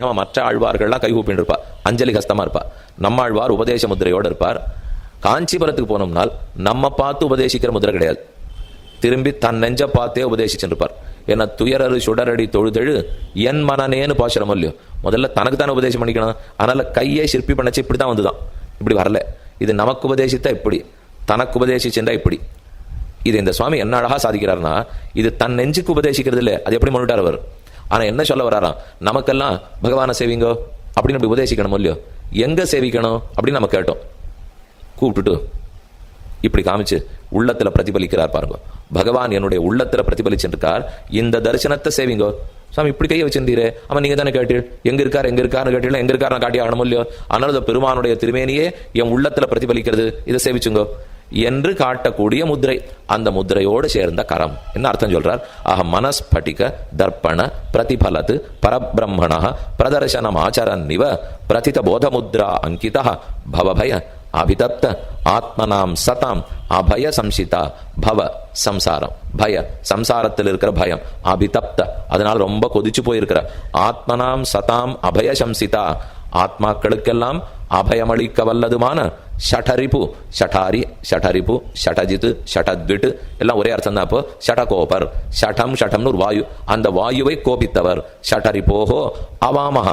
ஏமா மற்ற ஆழ்வார்கள்லாம் கைகூப்பின்னு இருப்பா அஞ்சலி ஹஸ்தமா இருப்பா. நம்ம ஆழ்வார் உபதேச முதிரையோடு இருப்பார். காஞ்சிபுரத்துக்கு போனோம்னால் நம்ம பார்த்து உபதேசிக்கிற முதிரை கிடையாது. திரும்பி தன் நெஞ்ச பார்த்தே உபதேசிச்சுருப்பார் ஏன்னா துயரரு சுடரடி தொழுதெழு என் மனநேன்னு பாசுரம் இல்லையோ? முதல்ல தனக்கு தானே உபதேசம் பண்ணிக்கணும். அதனால கையை சிற்பி பண்ணச்சு இப்படி தான் வந்துதான். இப்படி வரல. இது நமக்கு உபதேசித்தா இப்படி. தனக்கு உபதேசிச்சுண்டா இப்படி. இது இந்த சுவாமி என்ன அழகா சாதிக்கிறார்னா இது தன் நெஞ்சுக்கு உபதேசிக்கிறது இல்லை அது எப்படி மனுட்டார் அவர்? ஆனால் என்ன சொல்ல வராராம் நமக்கெல்லாம் பகவானை சேவிங்கோ? அப்படின்னு அப்படி உபதேசிக்கணும் இல்லையோ? எங்கே சேவிக்கணும்? அப்படின்னு நம்ம கேட்டோம். கூப்பிட்டுட்டு இப்படி காமிச்சு உள்ளத்தில் பிரதிபலிக்கிறார் பாருங்க. பகவான் என்னுடைய உள்ளத்தில் பிரதிபலிச்சிருக்கார். இந்த தரிசனத்தை சேவிங்கோ. சாமி இப்படி கையை வச்சிருந்தீரே. அவன் நீங்கள் தானே கேட்டீள் எங்கே இருக்கார் எங்கே இருக்காருன்னு கேட்டீங்களா எங்கே இருக்காரு காட்டி ஆகணும் இல்லையோ? அதனால பெருமானுடைய திருமேனியே என் உள்ளத்தில் பிரதிபலிக்கிறது. இதை சேவிச்சுங்கோ. என்று காட்டக்கூடிய முத்திரை அந்த முத்திரையோடு சேர்ந்த கரம். என்ன அர்த்தம் சொல்றார்? ஆக மனஸ்பட்டிக தர்ப்பண பிரதிபலத்து பரபிரம்மண பிரதர்சனம் இவ பிரதித போதமுத்ரா அங்கிதா பவபய அபிதப்த ஆத்மனாம் சதாம் அபய சம்சிதா பவ சம்சாரம். பய சம்சாரத்தில் இருக்கிற பயம் அபிதப்த. அதனால ரொம்ப கொதிச்சு போயிருக்கிற. ஆத்மனாம் சதாம் அபய சம்சிதா ஆத்மாக்களுக்கெல்லாம் அபயமளிக்க வல்லதுமான ஷடரிபு ஷடாரி ஷடரிபு ஷடஜித் ஷடத்விட் எல்லாம் ஒரே அர்த்தம் தான் இப்போ ஷடகோபர் ஷடம் ஷடம்னு ஒரு வாயு. அந்த வாயுவை கோபித்தவர். ஷடரிப்போகோ அவாமஹ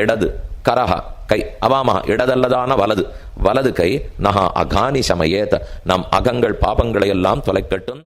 இடது கரஹ கை. அவாமஹ இடதல்லதான வலது. வலது கை நகா அகானி சமயேத் நம் அகங்கள் பாபங்களை எல்லாம் தொலைக்கட்டும்.